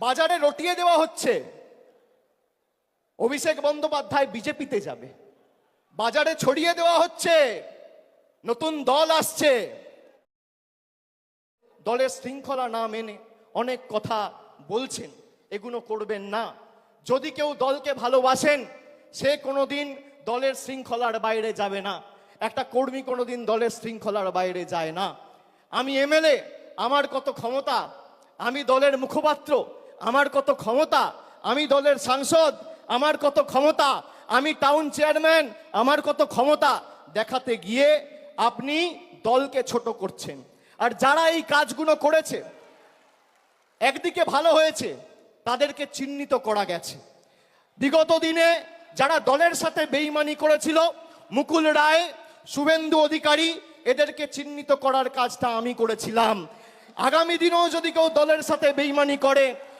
বাজারে রটিয়ে দেওয়া হচ্ছে। অভিষেক বন্দ্যোপাধ্যায় বিজেপিতে যাবে। বাজারে ছড়িয়ে দেওয়া হচ্ছে। নতুন দল আসছে। দলের শৃঙ্খলা না মেনে অনেক কথা বলছেন। এগুলো করবেন না। যদি কেউ দলকে ভালোবাসেন, সে কোনোদিন দলের শৃঙ্খলার বাইরে যাবে না। একটা কর্মী কোনোদিন দলের শৃঙ্খলার বাইরে যায় না। আমি এমএলএ, আমার কত ক্ষমতা? আমি দলের মুখপাত্র। আমার কত ক্ষমতা? আমি দলের সাংসদ, আমার কত ক্ষমতা? আমি টাউন চেয়ারম্যান আমার কত ক্ষমতা? দেখাতে গিয়ে আপনি দলকে ছোট করছেন। আর যারা এই কাজগুলো করেছে, একদিকে ভালো হয়েছে, তাদেরকে চিহ্নিত করা গেছে। বিগত দিনে যারা দলের সাথে বেইমানি করেছিল, মুকুল রায়, শুভেন্দু অধিকারী, এদেরকে চিহ্নিত করার কাজটা আমি করেছিলাম। আগামী দিনেও যদি কেউ দলের সাথে বেইমানি করে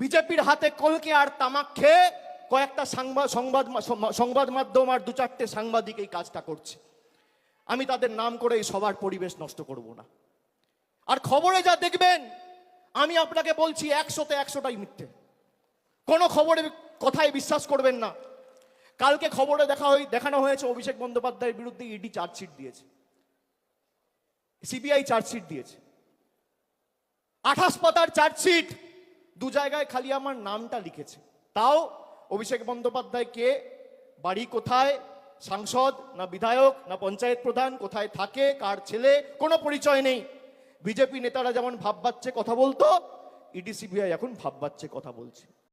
বিজেপির হাতে কলকে আর তামাক খেয়ে কয়েকটা সাংবাদ সংবাদ সংবাদ মাধ্যম আর দু চারটে সাংবাদিক এই কাজটা করছে। আমি তাদের নাম করে এই সবার পরিবেশ নষ্ট করব না। আর খবরে যা দেখবেন, আমি আপনাকে বলছি একশোতে একশোটাই মিথ্যে। কোনো খবরের কথায় বিশ্বাস করবেন না। কালকে খবরে দেখা হয়ে দেখানো হয়েছে অভিষেক বন্দ্যোপাধ্যায়ের বিরুদ্ধে ইডি চার্জশিট দিয়েছে। সিবিআই চার্জশিট দিয়েছে। আঠাশ পাতার চার্জশিট দু জায়গায় খালি আমার নামটা লিখেছে। তাও অভিষেক বন্দ্যোপাধ্যায় কে? বাড়ি কোথায়? সাংসদ না বিধায়ক না পঞ্চায়েত প্রধান? কোথায় থাকে? কার ছেলে? কোনো পরিচয় নেই। বিজেপি নেতারা যেমন ভাববাচ্ছে কথা বলতো, ইডি, সিবিআই এখন ভাববাচ্ছে কথা বলছে।